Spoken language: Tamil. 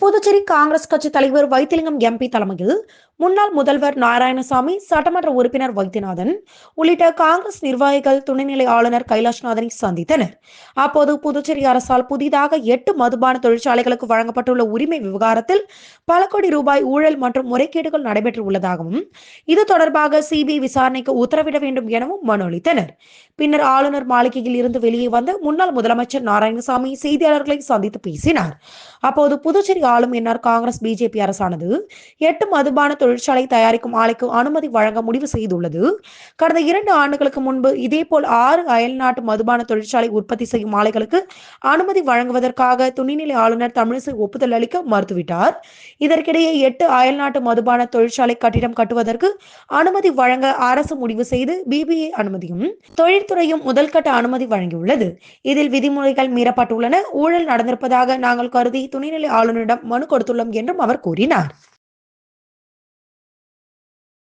புதுச்சேரி காங்கிரஸ் கட்சி தலைவர் வைத்திலிங்கம் எம்பி தலைமையில் முன்னாள் முதல்வர் நாராயணசாமி சட்டமன்ற உறுப்பினர் வைத்தியநாதன் உள்ளிட்ட காங்கிரஸ் நிர்வாகிகள் துணைநிலை ஆளுநர் கைலாஷ்நாதனை சந்தித்தனர். அப்போது புதுச்சேரி அரசால் புதிதாக எட்டு மதுபான தொழிற்சாலைகளுக்கு வழங்கப்பட்டுள்ள உரிமை விவகாரத்தில் பல கோடி ரூபாய் ஊழல் மற்றும் முறைகேடுகள் நடைபெற்றுள்ளதாகவும் இது தொடர்பாக சிபிஐ விசாரணைக்கு உத்தரவிட வேண்டும் எனவும் மனு அளித்தனர். பின்னர் ஆளுநர் மாளிகையில் இருந்து வெளியே வந்த முன்னாள் முதலமைச்சர் நாராயணசாமி செய்தியாளர்களை சந்தித்து பேசினார். அப்போது புதுச்சேரி ஆளும் என்ஆர் காங்கிரஸ் பிஜேபி அரசானது. எட்டு மதுபான தொழிற்சாலை தயாரிக்கும் ஆலைக்கு அனுமதி வழங்க முடிவு செய்துள்ளது. கடந்த இரண்டு ஆண்டுகளுக்கு முன்பு இதேபோல் ஆறு அயல்நாட்டு மதுபான தொழிற்சாலை உற்பத்தி செய்யும் ஆலைகளுக்கு அனுமதி வழங்குவதற்காக துணைநிலை ஆளுநர் தமிழிசை ஒப்புதல் அளிக்க மறுத்துவிட்டார். இதற்கிடையே எட்டு அயல்நாட்டு மதுபான தொழிற்சாலை கட்டிடம் கட்டுவதற்கு அனுமதி வழங்க அரசு முடிவு செய்து பிபிஏ அனுமதியும் தொழில்துறையும் முதல்கட்ட அனுமதி வழங்கியுள்ளது. இதில் விதிமுறைகள் மீறப்பட்டுள்ளன. ஊழல் நடந்திருப்பதாக நாங்கள் கருதி துணைநிலை ஆளுநரிடம் மனு கொடுத்துள்ளோம் என்றும் அவர் கூறினார்.